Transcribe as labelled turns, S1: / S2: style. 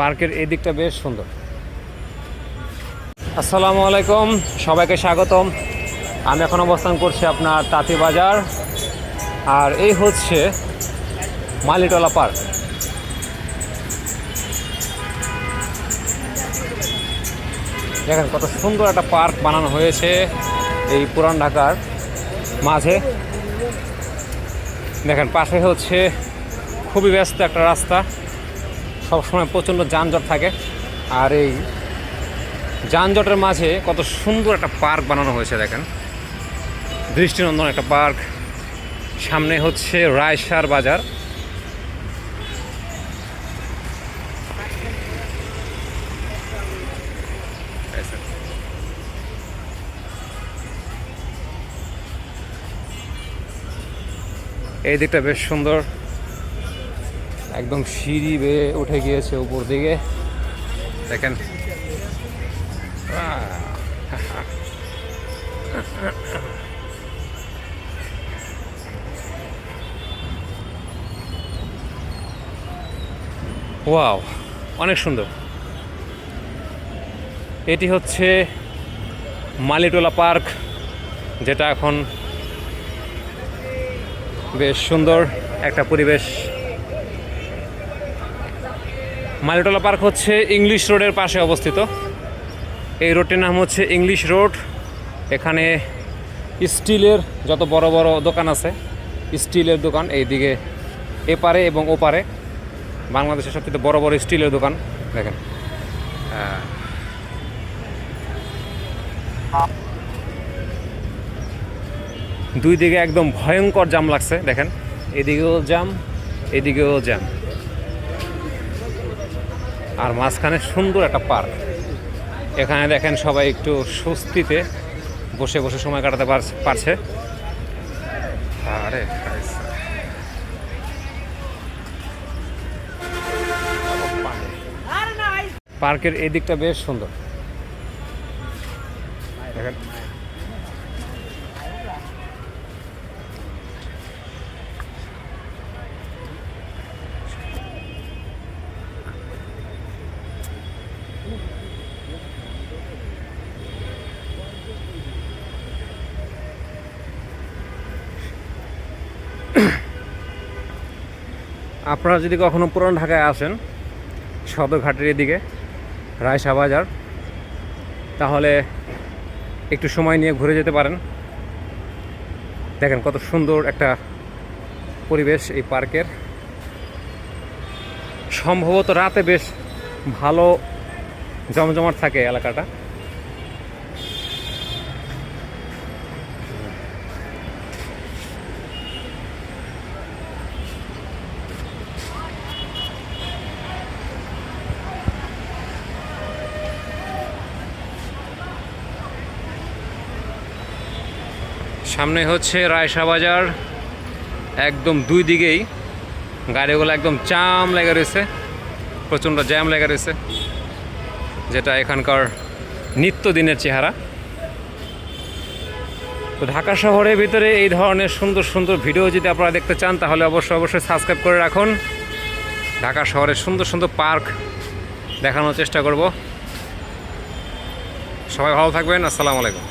S1: পার্কের এই দিকটা বেশ সুন্দর। আসসালামু আলাইকুম, সবাইকে স্বাগতম। আমি এখন অবস্থান করছি আপনার তাঁতি বাজার। আর এই হচ্ছে মালিটলা পার্ক। দেখেন কত সুন্দর একটা পার্ক বানানো হয়েছে এই পুরান ঢাকার মাঝে। দেখেন পাশে হচ্ছে খুবই ব্যস্ত একটা রাস্তা। সবসময় প্রচণ্ড যানজট থাকে। আর এই যানজটের মাঝে কত সুন্দর একটা পার্ক বানানো হয়েছে দেখেন। দৃষ্টিনন্দন একটা পার্ক। সামনে হচ্ছে রায়সার বাজার। এই দিকটা বেশ সুন্দর। একদম সিঁড়ি বেয়ে উঠে গিয়েছে উপর দিকে। দেখেন। ওয়াও, অনেক সুন্দর। এটি হচ্ছে মালিটোলা পার্ক, যেটা এখন বেশ সুন্দর একটা পরিবেশ মালিটোলা পার্ক হচ্ছে ইংলিশ রোডের পাশে অবস্থিত। এই রোডটির নাম হচ্ছে ইংলিশ রোড। এখানে স্টিলের যত বড় বড় দোকান আছে, স্টিলের দোকান এইদিকে এপারে এবং ওপারে। বাংলাদেশের সবচেয়ে বড় বড় স্টিলের দোকান, দেখেন। দুই দিকে একদম ভয়ঙ্কর জাম লাগছে, দেখেন। এদিকেও জাম এদিকেও জ্যাম। আর মাঝখানে সুন্দর একটা পার্ক। এখানে দেখেন সবাই একটু স্বস্তিতে বসে বসে সময় কাটাতে পারছে- আরে পার্কের এই দিকটা বেশ সুন্দর। দেখেন আপনারা যদি কখনো পুরান ঢাকায় আসেন, সদরঘাটের এদিকে রায়সা বাজার, তাহলে একটু সময় নিয়ে ঘুরে যেতে পারেন। দেখেন কত সুন্দর একটা পরিবেশ এই পার্কের। সম্ভবত রাতে বেশ ভালো জমজমাট থাকে এলাকাটা। সামনে হচ্ছে রায়সা বাজার। একদম দুই দিকেই গাড়িগুলো একদম জাম লেগে রয়েছে, প্রচণ্ড জ্যাম লেগে রয়েছে, যেটা এখানকার নিত্যদিনের চেহারা। তো ঢাকা শহরের ভিতরে এই ধরনের সুন্দর সুন্দর ভিডিও যদি আপনারা দেখতে চান, তাহলে অবশ্যই অবশ্যই সাবস্ক্রাইব করে রাখুন। ঢাকা শহরের সুন্দর সুন্দর পার্ক দেখানোর চেষ্টা করব। সবাই ভালো থাকবেন, আসসালামু আলাইকুম।